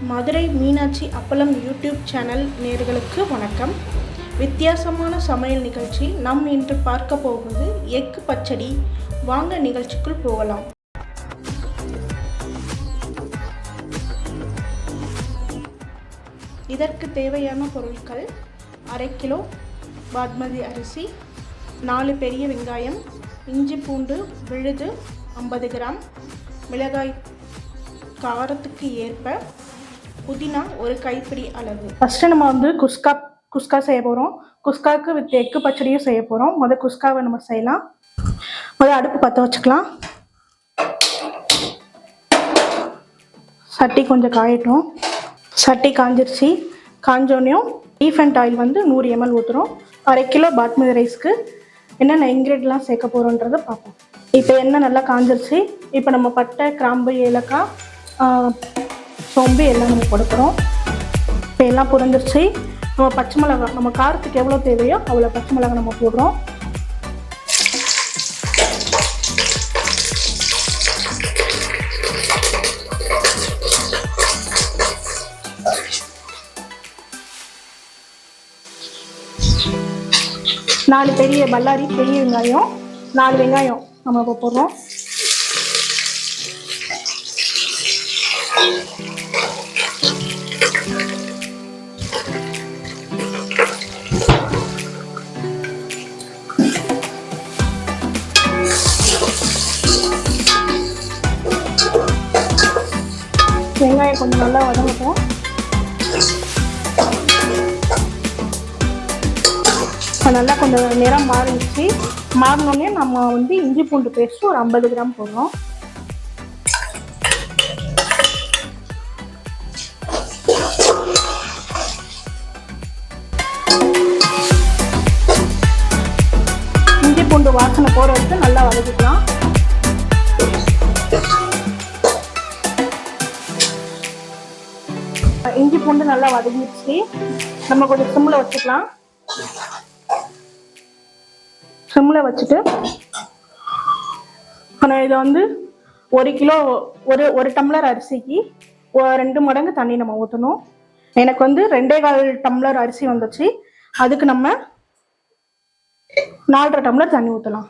மதுரை மீனாட்சி அப்பளம் YouTube channel நேர்களுக்கு வணக்கம். வித்தியாசமான சமையல் நிகழ்ச்சி. நாம் இன்று பார்க்க போவது எக் பச்சடி. வாங்க நிகழ்ச்சிக்குள் போகலாம். இதற்கு தேவையான பொருட்கள் அரை கிலோ பாத்மதி அரிசி நாலு பெரிய வெங்காயம் இஞ்சி பூண்டு விழுது ஐம்பது கிராம் மிளகாய் காரத்துக்கு ஏற்ப புதினா ஒரு கைப்பிடி அளவு. ஃபஸ்ட்டு நம்ம வந்து குஸ்கா குஸ்கா செய்ய போகிறோம் குஸ்காவுக்கு வித் எக்கு பச்சடியும் செய்ய போகிறோம் முதல் குஸ்காவை நம்ம செய்யலாம். முதல் அடுப்பு பற்ற வச்சுக்கலாம். சட்டி கொஞ்சம் காயட்டும். சட்டி காஞ்சிருச்சு. காஞ்சோனையும் ரீஃப் ஆயில் வந்து நூறு எம்எல் ஊற்றுறோம் அரை கிலோ பாட்மதி ரைஸ்க்கு என்னென்ன இன்க்ரீடியெலாம் சேர்க்க போகிறோன்றதை பார்ப்போம். இப்போ எண்ணெய் நல்லா காஞ்சிருச்சு. இப்போ நம்ம பட்டை கிராம்பு ஏலக்காய் சோம்பு எல்லாம் நம்ம கொடுக்குறோம். இப்போ எல்லாம் புரிஞ்சிருச்சு. நம்ம பச்சை மிளகாய் நம்ம காரத்துக்கு எவ்வளோ தேவையோ அவ்வளோ பச்சை மிளகாய் நம்ம போடுறோம். நாலு பெரிய பல்லாரி பெரிய வெங்காயம் நாலு வெங்காயம் நம்ம இப்போ போடுறோம். வெங்காயம் கொஞ்சம் நல்லா வதங்கட்டும். இப்போ நல்லா கொஞ்சம் நிறம் மாறிடுச்சு. மாறினோடனே நம்ம வந்து இஞ்சி பூண்டு பேஸ்ட் ஒரு ஐம்பது கிராம் போடுறோம். இஞ்சி பூண்டு வாசனை போகிற வரைக்கும் நல்லா வதக்கிக்கலாம். பூண்டு நல்லா வதங்கிடுச்சு. நம்ம கொஞ்சம் சிம்மில் வச்சுக்கலாம். சிம்மில் வச்சுட்டு ஆனால் இதை வந்து ஒரு கிலோ ஒரு ஒரு டம்ளர் அரிசிக்கு ரெண்டு மடங்கு தண்ணி நம்ம ஊற்றணும் எனக்கு வந்து ரெண்டே கால் டம்ளர் அரிசி வந்துச்சு. அதுக்கு நம்ம நாலரை டம்ளர் தண்ணி ஊற்றலாம்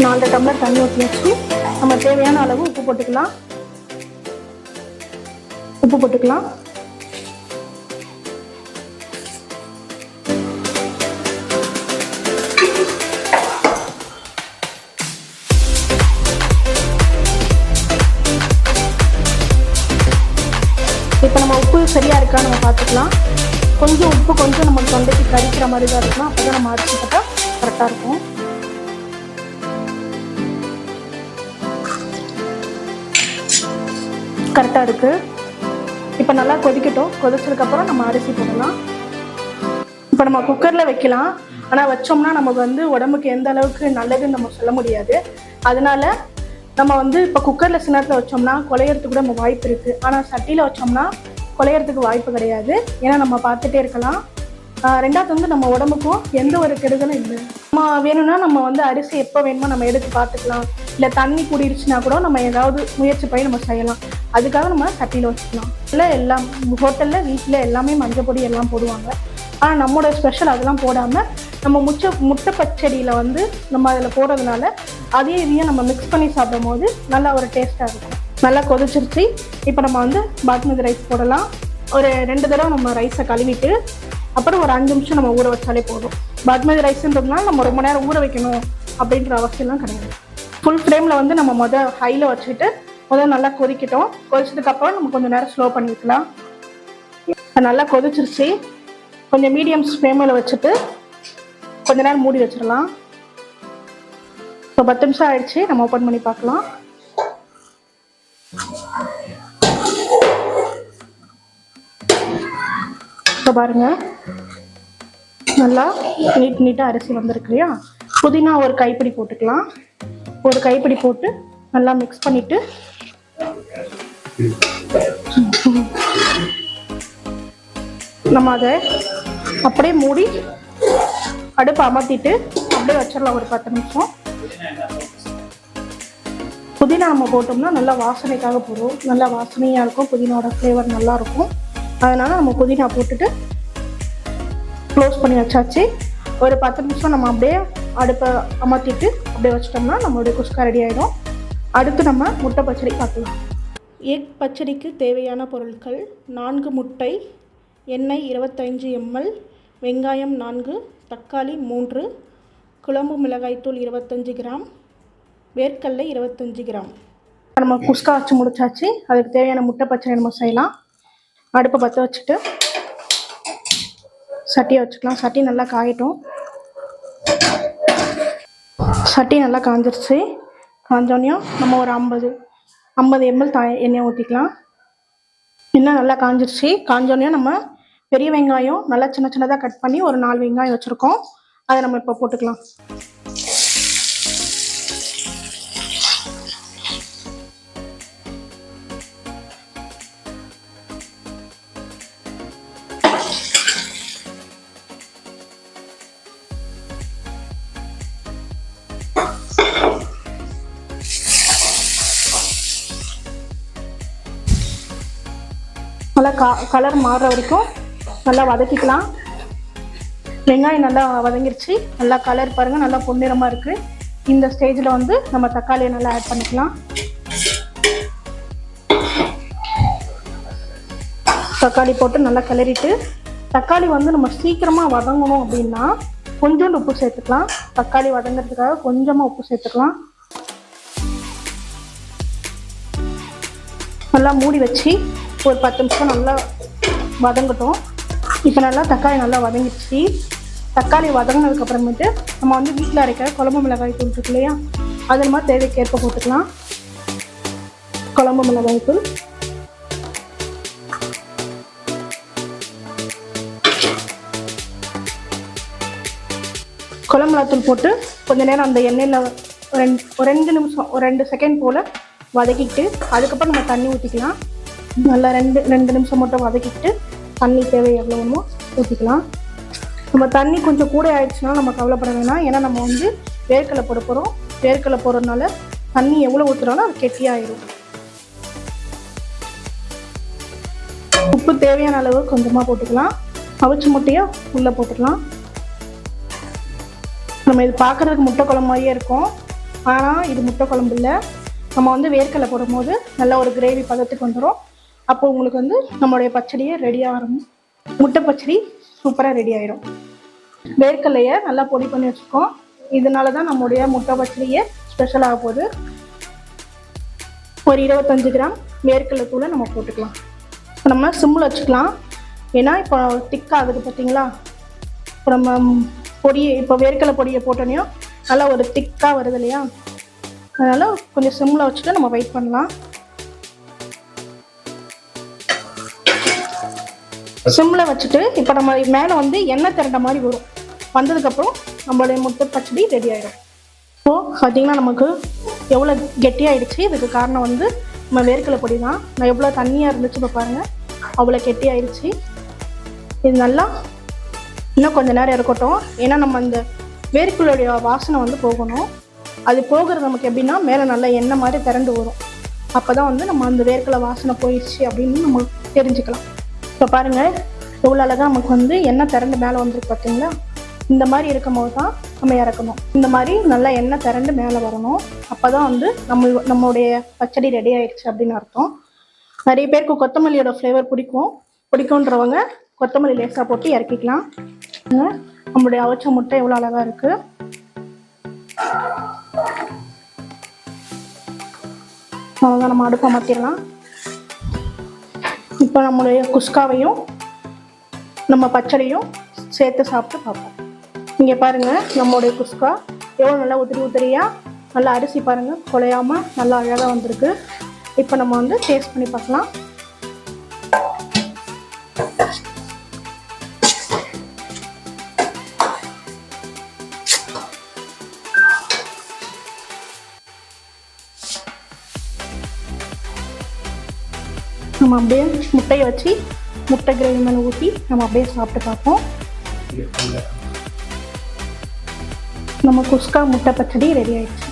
நாலரை டம்ளர் தண்ணி ஊற்றி வச்சு நம்ம தேவையான அளவு உப்பு போட்டுக்கலாம். உப்பு போட்டுக்கலாம். இப்போ நம்ம உப்பு சரியா இருக்கா நம்ம பார்த்துக்கலாம். கொஞ்சம் உப்பு கொஞ்சம் நம்ம தொண்டைக்கு கரிக்கிற மாதிரி தான் இருக்கணும் அப்போ தான் நம்ம அரிசி போட்டால் கரெக்டாக இருக்கும். கரெக்டாக இருக்குது இப்போ நல்லா கொதிக்கட்டும். கொதிச்சதுக்கப்புறம் நம்ம அரிசி போடலாம். இப்போ நம்ம குக்கரில் வைக்கலாம். ஆனால் வச்சோம்னா நமக்கு வந்து உடம்புக்கு எந்த அளவுக்கு நல்லதுன்னு நம்ம சொல்ல முடியாது. அதனால நம்ம வந்து இப்போ குக்கரில் சின்னத்தில் வச்சோம்னா குலையறதுக்கு கூட நம்ம வாய்ப்பு இருக்குது ஆனால் சட்டியில் வச்சோம்னா குலையறதுக்கு வாய்ப்பு கிடையாது. ஏன்னா நம்ம பார்த்துட்டே இருக்கலாம். ரெண்டாவது வந்து நம்ம உடம்புக்கும் எந்த ஒரு கெடுதலும் இல்லை. நம்ம வேணும்னா நம்ம வந்து அரிசி எப்போ வேணுமோ நம்ம எடுத்து பார்த்துக்கலாம். இல்லை தண்ணி கூடிருச்சுன்னா கூட நம்ம ஏதாவது முயற்சி பண்ணி நம்ம செய்யலாம். அதுக்காக நம்ம சட்டியில் வச்சுக்கலாம். இல்லை எல்லாம் ஹோட்டலில் வீட்டில் எல்லாமே மஞ்சள் பொடி எல்லாம் போடுவாங்க. ஆனால் நம்மளோட ஸ்பெஷல் அதெல்லாம் போடாமல் நம்ம முச்சை முட்டை பச்சடியில் வந்து நம்ம அதில் போடுறதுனால அதே இதையும் நம்ம மிக்ஸ் பண்ணி சாப்பிடும் போது நல்லா ஒரு டேஸ்ட்டாக இருக்கும். நல்லா கொதிச்சிருச்சு. இப்போ நம்ம வந்து பாஸ்மதி ரைஸ் போடலாம். ஒரு ரெண்டு தடவை நம்ம ரைஸை கழுவிட்டு அப்புறம் ஒரு அஞ்சு நிமிஷம் நம்ம ஊற வச்சாலே போதும். பாஸ்மதி ரைஸ்ன்றதுனால நம்ம ரொம்ப நேரம் ஊற வைக்கணும் அப்படின்ற அவசியம்லாம் கிடையாது. ஃபுல் ஃப்ரேமில் வந்து நம்ம மொதல் ஹையில் வச்சுக்கிட்டு முதல் நல்லா கொதிக்கட்டும். கொதிச்சதுக்கப்புறம் நம்ம கொஞ்சம் நேரம் ஸ்லோ பண்ணிக்கலாம். நல்லா கொதிச்சிருச்சு. கொஞ்சம் மீடியம் ஃப்ளேமில் வச்சுட்டு கொஞ்ச நேரம் மூடி வச்சிடலாம். இப்போ பத்து நிமிஷம் ஆயிடுச்சு. நம்ம ஓப்பன் பண்ணி பார்க்கலாம். இப்போ பாருங்க. நல்லா நீட் நீட்டாக அரிசி வந்திருக்கு இல்லையா? புதினா ஒரு கைப்பிடி போட்டுக்கலாம். ஒரு கைப்பிடி போட்டு நல்லா மிக்ஸ் பண்ணிவிட்டு நம்ம அதை அப்படியே மூடி அடுப்பை அமர்த்திட்டு அப்படியே வச்சிடலாம் ஒரு பத்து நிமிஷம். புதினா நம்ம போட்டோம்னா நல்லா வாசனைக்காக போடுவோம். நல்லா வாசனையாக இருக்கும். புதினாவோட ஃப்ளேவர் நல்லா இருக்கும். அதனால நம்ம புதினா போட்டுட்டு க்ளோஸ் பண்ணி வச்சாச்சு. ஒரு பத்து நிமிஷம் நம்ம அப்படியே அடுப்பை அமர்த்திட்டு அப்படியே வச்சிட்டோம்னா நம்மளுடைய குஸ்கா ரெடி ஆகிடும் அடுத்து நம்ம முட்டை பச்சடி பார்க்கலாம். எக் பச்சடிக்கு தேவையான பொருட்கள் நான்கு முட்டை எண்ணெய் இருபத்தைந்து எம்எல் வெங்காயம் நான்கு தக்காளி மூன்று குழம்பு மிளகாய்த்தூள் இருபத்தஞ்சி கிராம் வேர்க்கடலை இருபத்தஞ்சி கிராம். நம்ம குஸ்கா வச்சு முடிச்சாச்சு. அதுக்கு தேவையான முட்டை பச்சடி நம்ம செய்யலாம். அடுப்பை பற்ற வச்சுட்டு சட்டியை வச்சுக்கலாம். சட்டி நல்லா காயட்டும். சட்டி நல்லா காஞ்சிருச்சு. காஞ்சோடனையும் நம்ம ஒரு ஐம்பது ஐம்பது எம்எல் தா எண்ணெய் ஊற்றிக்கலாம் எண்ணெய் நல்லா காஞ்சிருச்சு. காஞ்சோனையும் நம்ம பெரிய வெங்காயம் நல்லா சின்ன சின்னதாக கட் பண்ணி ஒரு நாலு வெங்காயம் வச்சுருக்கோம். அதை நம்ம இப்போ போட்டுக்கலாம். நல்லா கா கலர் மாறுற வரைக்கும் நல்லா வதக்கிக்கலாம். வெங்காயம் நல்லா வதங்கிருச்சு. நல்லா கலர் பாருங்கள் நல்லா பொன்னிறமாக இருக்குது இந்த ஸ்டேஜில் வந்து நம்ம தக்காளியை நல்லா ஆட் பண்ணிக்கலாம். தக்காளி போட்டு நல்லா கிளறிட்டு தக்காளி வந்து நம்ம சீக்கிரமாக வதங்கணும் அப்படின்னா கொஞ்சோண்டு உப்பு சேர்த்துக்கலாம். தக்காளி வதங்கிறதுக்காக கொஞ்சமாக உப்பு சேர்த்துக்கலாம். நல்லா மூடி வச்சு ஒரு பத்து நிமிஷம் நல்லா வதங்கட்டும். இப்போ நல்லா தக்காளி நல்லா வதங்கிடுச்சு. தக்காளி வதங்கினதுக்கு அப்புறமேட்டு நம்ம வந்து வீட்டில் அரைக்கிற குழம்பு மிளகாய் தூள் இருக்கு இல்லையா? அது நம்ம தேவைக்கேற்ப போட்டுக்கலாம். குழம்பு மிளகாய் தூள். குழம்பு மிளகாத்தூள் போட்டு கொஞ்ச நேரம் அந்த எண்ணெயில் ஒரு ரெண்டு ஒரு ரெண்டு நிமிஷம் ஒரு ரெண்டு செகண்ட் போல் வதக்கிட்டு அதுக்கப்புறம் நம்ம தண்ணி ஊற்றிக்கலாம் நல்லா ரெண்டு ரெண்டு நிமிஷம் மட்டும் வதக்கிட்டு தண்ணி தேவை எவ்வளோ வேணுமோ ஊற்றிக்கலாம் நம்ம தண்ணி கொஞ்சம் கூட ஆயிடுச்சுன்னா நம்ம கவலைப்பட வேணாம். ஏன்னா நம்ம வந்து வேர்க்கடலை போட போகிறோம் வேர்க்கடலை போடுறதுனால தண்ணி எவ்வளோ ஊற்றுறோன்னா அது கெட்டியாயிடும் உப்பு தேவையான அளவு கொஞ்சமாக போட்டுக்கலாம். அவிச்ச முட்டையை உள்ளே போட்டுக்கலாம். நம்ம இது பார்க்குறதுக்கு முட்டை குழம்பு மாதிரியே இருக்கும். ஆனால் இது முட்டை குழம்பு இல்லை. நம்ம வந்து வேர்க்கடலை போடும்போது நல்ல ஒரு கிரேவி பதத்துக்கு வந்துடும் அப்போ உங்களுக்கு வந்து நம்மளுடைய பச்சடியே ரெடி ஆகும் முட்டை பச்சடி சூப்பராக ரெடி ஆயிடும் வேர்க்கடலையை நல்லா பொடி பண்ணி வச்சுருக்கோம். இதனால தான் நம்மளுடைய முட்டை பச்சடியே ஸ்பெஷல் ஆக போகுது. ஒரு இருபத்தஞ்சு கிராம் வேர்க்கடலை தூளை நம்ம போட்டுக்கலாம். இப்போ நம்ம சிம்மில் வச்சுக்கலாம். ஏன்னா இப்போ திக் ஆகுது பார்த்தீங்களா? இப்போ நம்ம பொடியை இப்போ வேர்க்கடலை பொடியை போட்டோனையும் நல்லா ஒரு திக்காக வருது இல்லையா? அதனால் கொஞ்சம் சிம்மில் வச்சுட்டு நம்ம வெயிட் பண்ணலாம். சிம்மில் வச்சுட்டு இப்போ நம்ம மேலே வந்து எண்ணெய் திரண்ட மாதிரி வரும். வந்ததுக்கப்புறம் நம்மளுடைய முட்டை பச்சடி ரெடி ஆகிடும் இப்போது பார்த்தீங்கன்னா நமக்கு எவ்வளோ கெட்டியாகிடுச்சு இதுக்கு காரணம் வந்து நம்ம வேர்க்கலை பொடி தான். நான் எவ்வளோ தண்ணியாக இருந்துச்சு இப்போ பாருங்கள் அவ்வளோ கெட்டியாயிடுச்சு இது நல்லா இன்னும் கொஞ்சம் நேரம் இருக்கட்டும். ஏன்னா நம்ம அந்த வேர்க்கடலுடைய வாசனை வந்து போகணும். அது போகிறது நமக்கு எப்படின்னா மேலே நல்லா எண்ணெய் மாதிரி திரண்டு வரும். அப்போ தான் வந்து நம்ம அந்த வேர்க்கலை வாசனை போயிடுச்சு அப்படின்னு நம்ம தெரிஞ்சுக்கலாம். இப்போ பாருங்கள் எவ்வளோ அழகாக நமக்கு வந்து எண்ணெய் திரண்டு மேலே வந்துருக்கு பார்த்தீங்களா இந்த மாதிரி இருக்கும் போது தான் நம்ம இறக்கணும். இந்த மாதிரி நல்லா எண்ணெய் திரண்டு மேலே வரணும். அப்போ தான் வந்து நம்ம நம்மளுடைய பச்சடி ரெடி ஆயிடுச்சு அப்படின்னு அர்த்தம். நிறைய பேருக்கு கொத்தமல்லியோட ஃப்ளேவர் பிடிக்கும். பிடிக்குன்றவங்க கொத்தமல்லி லேசாக போட்டு இறக்கிக்கலாம். நம்மளுடைய அவச்ச முட்டை எவ்வளோ அழகாக இருக்குது அவ்வளோதான் நம்ம அடுப்பை மாற்றிடலாம் இப்போ நம்மளுடைய குஸ்காவையும் நம்ம பச்சடியும் சேர்த்து சாப்பிட்டு பார்ப்போம். இங்கே பாருங்கள் நம்மளுடைய குஸ்கா. எவ்வளோ நல்லா உதிரி உதிரியாக நல்லா அரிசி பாருங்கள் குலையாமல் நல்லா அழகாக வந்திருக்கு. இப்போ நம்ம வந்து டேஸ்ட் பண்ணி பார்க்கலாம். நம்ம அப்படியே முட்டையை வச்சு முட்டை கிரேவி மேலே ஊற்றி நம்ம அப்படியே சாப்பிட்டு பார்ப்போம். நம்ம குஸ்கா முட்டை பச்சடி ரெடி ஆயிடுச்சு.